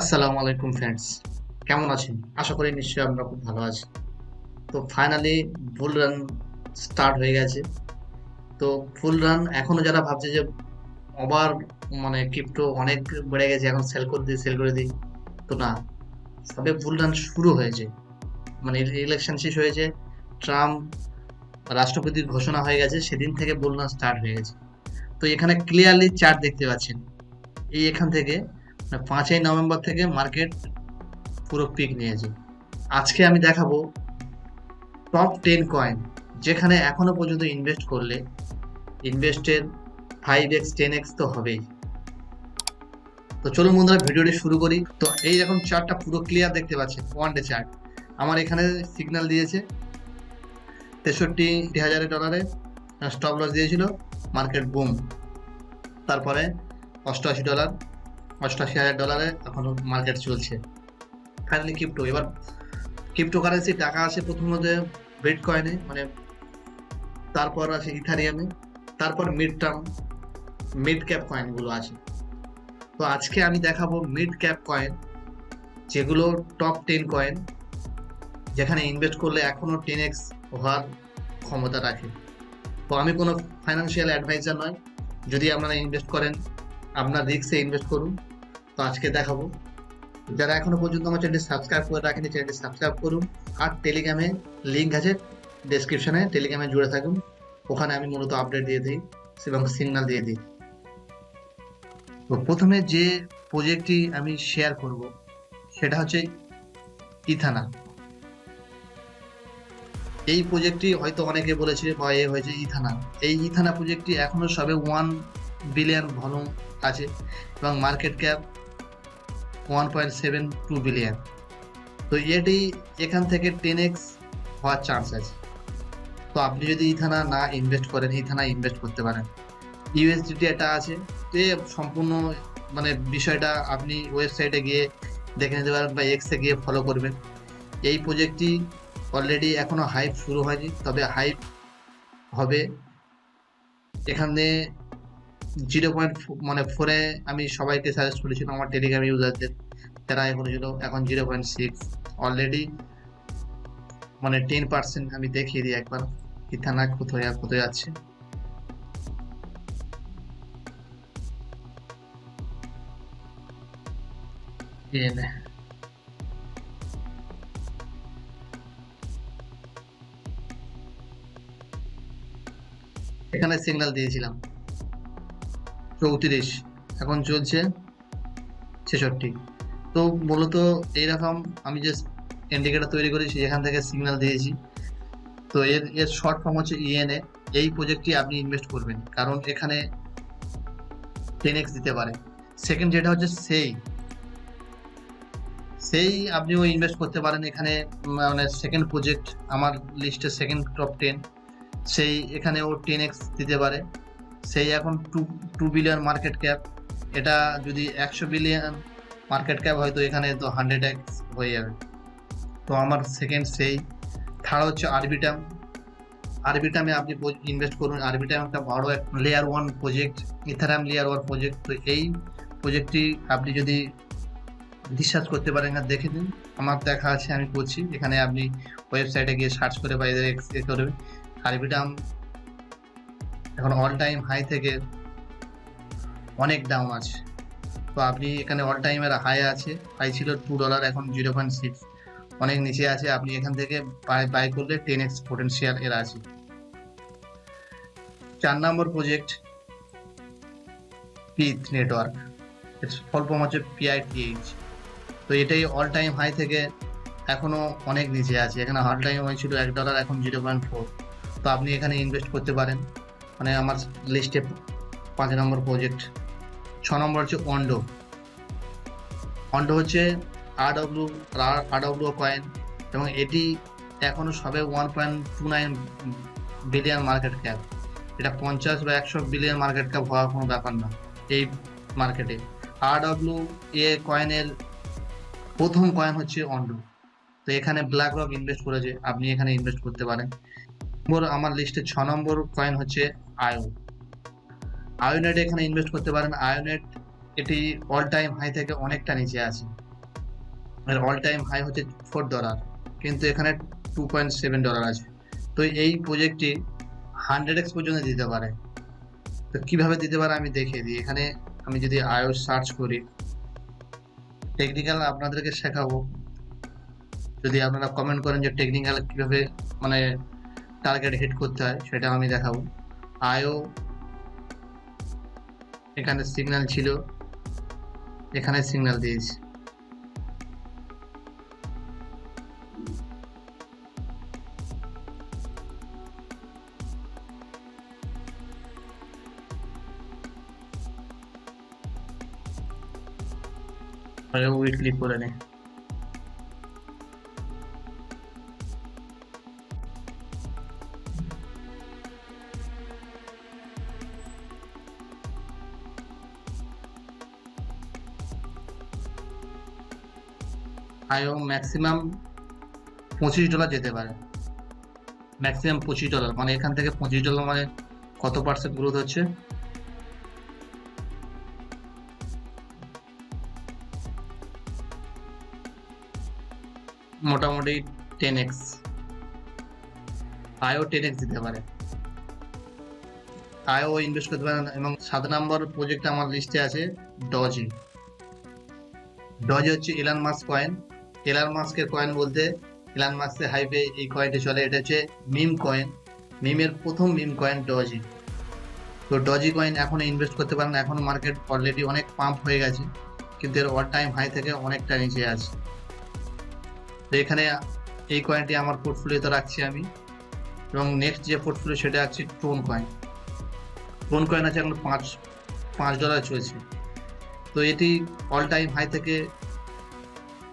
আসসালামু আলাইকুম ফ্রেন্ডস কেমন আছেন? আশা করি নিশ্চয়ই আমরা খুব ভালো আছি। তো ফাইনালি ফুল রান স্টার্ট হয়ে গেছে। তো ফুল রান এখনও যারা ভাবছে যে আবার মানে ক্রিপ্টো অনেক বেড়ে গেছে, এখন সেল করে দিই সেল করে দিই, তো না। সবে ফুল রান শুরু হয়েছে। মানে ইলেকশন শেষ হয়েছে। ট্রাম্প রাষ্ট্রপতির ঘোষণা হয়ে গেছে, সেদিন থেকে বুল রান স্টার্ট হয়ে গেছে। তো এখানে ক্লিয়ারলি চার্ট দেখতে পাচ্ছেন। এই এখান থেকে পাঁচই নভেম্বর থেকে মার্কেট পুরো পিক নিয়েছে। আজকে আমি দেখাবো টপ টেন কয়েন যেখানে এখনও পর্যন্ত ইনভেস্ট করলে ইনভেস্টের ফাইভ এক্স টেন এক্স তো হবেই। তো চলুন বন্ধুরা, ভিডিওটি শুরু করি। তো এই রকম চার্টটা পুরো ক্লিয়ার দেখতে পাচ্ছেন ওয়ান ডে চার্ট আমার এখানে সিগন্যাল দিয়েছে তেষট্টি হাজারের ডলারে স্টপ লস দিয়েছিল মার্কেট বুম তারপরে অষ্টআশি ডলার অষ্টআশি হাজার ডলারে এখনও মার্কেট চলছে। ফাইনালি ক্রিপ্টো এবার ক্রিপ্টো কারেন্সি টাকা আছে প্রথমত বিট কয়েনে মানে তারপর আছে ইথারিয়ামে তারপর মিড টার্ম মিড ক্যাপ কয়েনগুলো আছে তো আজকে আমি দেখাবো মিড ক্যাপ কয়েন যেগুলো টপ টেন কয়েন যেখানে ইনভেস্ট করলে এখনও টেন এক্স হওয়ার ক্ষমতা রাখে। তো আমি কোনো ফাইন্যান্সিয়াল অ্যাডভাইজার নয়। যদি আপনারা ইনভেস্ট করেন আপনার রিক্সে ইনভেস্ট করুন। তো আজকে দেখাবো। যারা এখনও পর্যন্ত আমার চ্যানেলটি সাবস্ক্রাইব করে রাখেনি চ্যানেলটি সাবস্ক্রাইব করুন। আর টেলিগ্রামে লিঙ্ক আছে ডেসক্রিপশনে টেলিগ্রামে জুড়ে থাকুন। ওখানে আমি মূলত আপডেট দিয়ে দিই এবং সিগন্যাল দিয়ে দিই। তো প্রথমে যে প্রজেক্টটি আমি শেয়ার করব, সেটা হচ্ছে ইথানা। এই প্রজেক্টটি হয়তো অনেকে বলেছে বা এ হয়েছে ইথানা। এই ইথানা প্রজেক্টটি এখনও সবে ওয়ান বিলিয়ন ভলিউম আছে এবং market cap one point seven two billion তো এটি এখান থেকে টেন এক্স হওয়ার চান্স আছে। তো আপনি যদি ইথানা না ইনভেস্ট করেন, ইথানা ইনভেস্ট করতে পারেন। ইউএসডিটি এটা আছে, তো এ সম্পূর্ণ মানে বিষয়টা আপনি ওয়েবসাইটে গিয়ে দেখে নিতে পারেন বা এক্সে গিয়ে ফলো করবেন। এই প্রজেক্টটি অলরেডি এখনও হাইপ শুরু হয়নি, তবে হাইপ হবে। এখানে জিরো পয়েন্ট মানে ফোরে আমি সবাইকে সাজেস্ট করেছিলাম আমার টেলিগ্রাম ইউজারদের তারা এখন ছিল এখন জিরো পয়েন্ট সিক্স অলরেডি মানে টেন পার্সেন্ট আমি দেখিয়ে দিই একবার ইথানা কোথায় কোথায় যাচ্ছে। এখানে সিগন্যাল দিয়েছিলাম। চৌত্রিশ, এখন চলছে ছেষট্টি। তো মূলত এইরকম আমি যে ইন্ডিকেটার তৈরি করেছি, যেখান থেকে সিগন্যাল দিয়েছি। তো এর এর শর্ট ফর্ম হচ্ছে ইএনএ এই প্রজেক্টটি আপনি ইনভেস্ট করবেন, কারণ এখানে টেন এক্স দিতে পারে। সেকেন্ড যেটা হচ্ছে সেই। সেই আপনিও ইনভেস্ট করতে পারেন, এখানে মানে সেকেন্ড প্রজেক্ট আমার লিস্টে সেকেন্ড টপ টেন সেই এখানেও টেন এক্স দিতে পারে। সেই এখন two two billion market cap এটা যদি একশো বিলিয়ন মার্কেট ক্যাপ হয়তো এখানে তো হান্ড্রেড এক্স হয়ে যাবে। তো আমার সেকেন্ড সেই। থার্ড হচ্ছে আরবিটাম আরবিটামে আপনি ইনভেস্ট করুন। আরবিটাম একটা বড় এক layer one project Ethereum layer one project তো এই প্রজেক্টটি আপনি যদি বিশ্বাস করতে পারেন না, দেখে দিন আমার দেখা আছে, আমি করছি। এখানে আপনি ওয়েবসাইটে গিয়ে সার্চ করে বা এদের এ করবেন। আরবিটাম এখন অল টাইম হাই থেকে অনেক ডাউন আছে। তো আপনি এখানে অল টাইমের হাই আছে হাই ছিল টু ডলার এখন জিরো পয়েন্ট সিক্স অনেক নিচে আছে, আপনি এখান থেকে বাই করলে টেন এক্স পোটেন্সিয়াল এর আছে। চার নম্বর project pith network full form হচ্ছে পিআইটিএইচ তো এটাই অল টাইম হাই থেকে এখনও অনেক নিচে আছে। এখানে অল টাইম হয়েছিল এক ডলার এখন জিরো পয়েন্ট ফোর তো আপনি এখানে ইনভেস্ট করতে পারেন। মানে আমার লিস্টে পাঁচ নম্বর প্রজেক্ট ছ নম্বর হচ্ছে অন্ডো অন্ডো হচ্ছে আরডব্লিউ আরডব্লিউ কয়েন এবং এটি এখনও সবে one point two nine billion market cap এটা পঞ্চাশ বা একশো বিলিয়ন মার্কেট ক্যাপ হওয়ার কোনো ব্যাপার না এই মার্কেটে আরডব্লিউ এ কয়েনের প্রথম কয়েন হচ্ছে অন্ডো তো এখানে ব্ল্যাক রক ইনভেস্ট করেছে, আপনি এখানে ইনভেস্ট করতে পারেন। আমার লিস্টে ছ নম্বর কয়েন হচ্ছে আয়ো আয়োনেট এখানে ইনভেস্ট করতে পারেন। আয়োনেট এটি অল টাইম হাই থেকে অনেকটা নিচে আছে। অল টাইম হাই হচ্ছে ফোর ডলার কিন্তু এখানে টু পয়েন্ট সেভেন ডলার আছে। তো এই প্রজেক্টটি হান্ড্রেড এক্স পর্যন্ত দিতে পারে। তো কীভাবে দিতে পারে আমি দেখিয়ে দিই। এখানে আমি যদি আয়ো সার্চ করি টেকনিক্যাল আপনাদেরকে শেখাবো। যদি আপনারা কমেন্ট করেন যে টেকনিক্যাল কীভাবে মানে টার্গেট হিট করতে হয় সেটা আমি দেখাবো। আয়ো এখানে সিগন্যাল ছিল, এখানে সিগন্যাল দিয়েছি। উইকলি করে নে। আয়ো ম্যাক্সিমাম পঁচিশ ডলার যেতে পারে। ম্যাক্সিমাম পঁচিশ ডলার মানে এখান থেকে পঁচিশ ডলার মানে কত পার্সেন্ট গ্রোথ হচ্ছে? মোটামুটি টেন এক্স আয়ও টেন এক্স দিতে পারে। আয়ও ইনভেস্ট করতে পারেন এবং সাত নম্বর প্রজেক্ট আমার লিস্টে আছে ডজি ডজি হচ্ছে ইলান মাস কয়েন এলান মাস্কের কয়েন বলতে ইলান মাস্কের হাইপে এই কয়েনটি চলে। এটা হচ্ছে মিম কয়েন মিমের প্রথম মিম কয়েন ডজি তো ডজি কয়েন এখন ইনভেস্ট করতে পারেন। এখন মার্কেট অলরেডি অনেক পাম্প হয়ে গেছে। কিন্তু এর অল টাইম হাই থেকে অনেকটা নিচে আছে। তো এখানে এই কয়েনটি আমার পোর্টফোলিওতে রাখছি আমি। এবং নেক্সট যে পোর্টফোলিও সেটা আছে টোন কয়েন টোন কয়েন আছে এখন পাঁচ পাঁচ ডলার চলছে। তো এটি অল টাইম হাই থেকে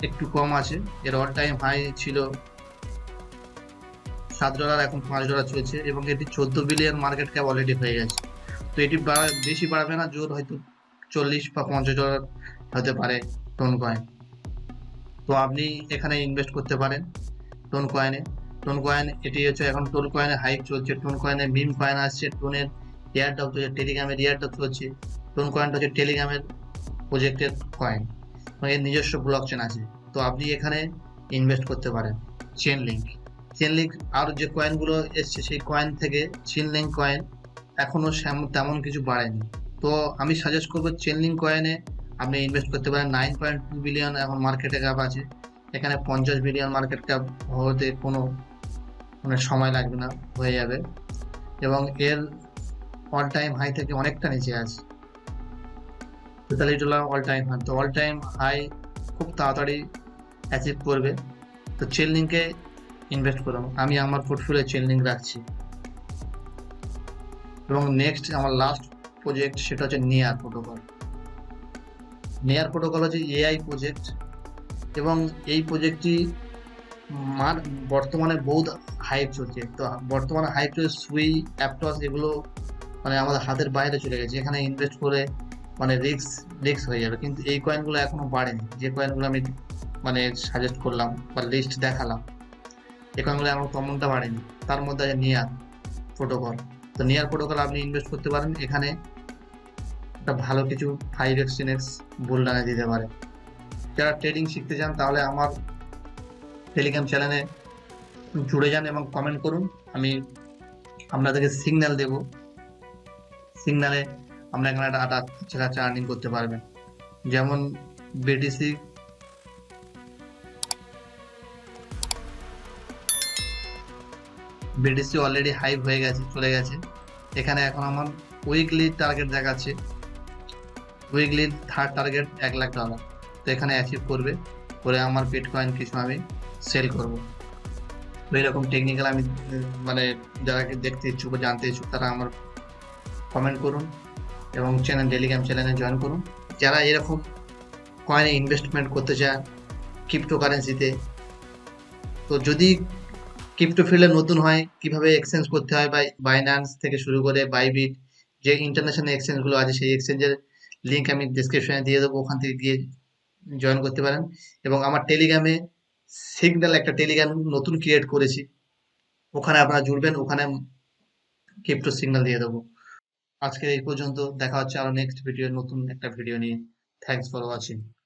একটু কম আছে। এর অল টাইম হাই ছিল সাত ডলার এখন পাঁচ ডলার চলছে এবং এটি চোদ্দ বিলিয়ন মার্কেট ক্যাপ অলরেডি হয়ে গেছে। তো এটি বেশি বাড়াবে না, জোর হয়তো চল্লিশ বা পঞ্চাশ ডলার হতে পারে টোন কয়েন তো আপনি এখানে ইনভেস্ট করতে পারেন টোন কয়েনে টোন কয়েন এটি হচ্ছে এখন টোন কয়েনে হাইক চলছে। টোন কয়েনে মিম কয়েন আসছে টোনের এয়ারডপ চলছে টেলিগ্রামের এয়ারডপ চলছে। টোন কয়েনটা হচ্ছে টেলিগ্রামের প্রজেক্টের কয়েন এর নিজস্ব ব্লক চেন আছে। তো আপনি এখানে ইনভেস্ট করতে পারেন। চেন লিঙ্ক চেন লিঙ্ক আর যে কয়েনগুলো এসছে, সেই কয়েন থেকে চেন লিঙ্ক কয়েন এখনও তেমন কিছু বাড়েনি। তো আমি সাজেস্ট করব চেন লিঙ্ক কয়েনে আপনি ইনভেস্ট করতে পারেন। নাইন পয়েন্ট টু বিলিয়ন এখন মার্কেটে ক্যাপ আছে। এখানে পঞ্চাশ বিলিয়ন মার্কেট ক্যাপ হতে কোনো মানে সময় লাগবে না, হয়ে যাবে। এবং এর অল টাইম হাই থেকে অনেকটা নিচে আছে। তেতাল্লিশ ডলার অল টাইম হাই তো অল টাইম হাই খুব তাড়াতাড়ি অ্যাচিভ করবে। তো চেন লিঙ্কে ইনভেস্ট করুন আমি আমার পোর্টফোলিও লিঙ্ক রাখছি। এবং নেক্সট আমার লাস্ট প্রজেক্ট সেটা হচ্ছে নিয়ার প্রোটোকল নেয়ার প্রোটোকল হচ্ছে এআই প্রজেক্ট এবং এই প্রজেক্টটি মার বর্তমানে বহুত হাইপ চলছে। তো বর্তমানে হাইপ চলছে সুই অ্যাপটস এগুলো মানে আমাদের হাতের বাইরে চলে গেছে। এখানে ইনভেস্ট করে মানে রিক্স রিক্স হয়ে যাবে। কিন্তু এই কয়েনগুলো এখনও বাড়েনি। যে কয়েনগুলো আমি মানে সাজেস্ট করলাম বা লিস্ট দেখালাম, এই কয়েনগুলো এখনও তেমনটা বাড়েনি। তার মধ্যে আছে নিয়ার প্রোটোকল তো নিয়ার প্রোটোকল আপনি ইনভেস্ট করতে পারেন। এখানে একটা ভালো কিছু ফাইভ এক্স টেন এক্স বুলডানে দিতে পারে। যারা ট্রেডিং শিখতে চান, তাহলে আমার টেলিগ্রাম চ্যানেলে জুড়ে যান এবং কমেন্ট করুন। আমি আপনাদেরকে সিগন্যাল দেব। সিগন্যালে আমরা এখানে একটা আটা কাছে আর্নিং করতে পারবেন। যেমন বিটিসি বিটিসি অলরেডি হাইপ হয়ে গেছে, চলে গেছে। এখানে এখন আমার উইকলি টার্গেট দেখাচ্ছে। উইকলি থার্ড টার্গেট এক লাখ ডলার তো এখানে অ্যাচিভ করবে, করে আমার বিট কয়েন কিছু আমি সেল করব। তো এরকম টেকনিক্যাল আমি মানে যারা দেখতে ইচ্ছুক জানতে ইচ্ছুক, তারা আমার কমেন্ট করুন। এবং চ্যানেল টেলিগ্রাম চ্যানেলে জয়েন করুন। যারা এরকম কয়েনে ইনভেস্টমেন্ট করতে চায় ক্রিপ্টো কারেন্সিতে তো যদি ক্রিপ্টো ফিল্ডে নতুন হয়, কীভাবে এক্সচেঞ্জ করতে হয় বা বাইন্যান্স থেকে শুরু করে বাইবিট যে ইন্টারন্যাশনাল এক্সচেঞ্জগুলো আছে, সেই এক্সচেঞ্জের লিঙ্ক আমি ডিসক্রিপশনে দিয়ে দেবো, ওখান থেকে গিয়ে জয়েন করতে পারেন। এবং আমার টেলিগ্রামে সিগন্যাল একটা টেলিগ্রাম নতুন ক্রিয়েট করেছি। ওখানে আপনারা জুড়বেন, ওখানে ক্রিপ্টো সিগন্যাল দিয়ে দেবো। আজকে এই পর্যন্ত দেখা হচ্ছে আরও নেক্সট ভিডিও নতুন একটা ভিডিও নিয়ে। Thanks for watching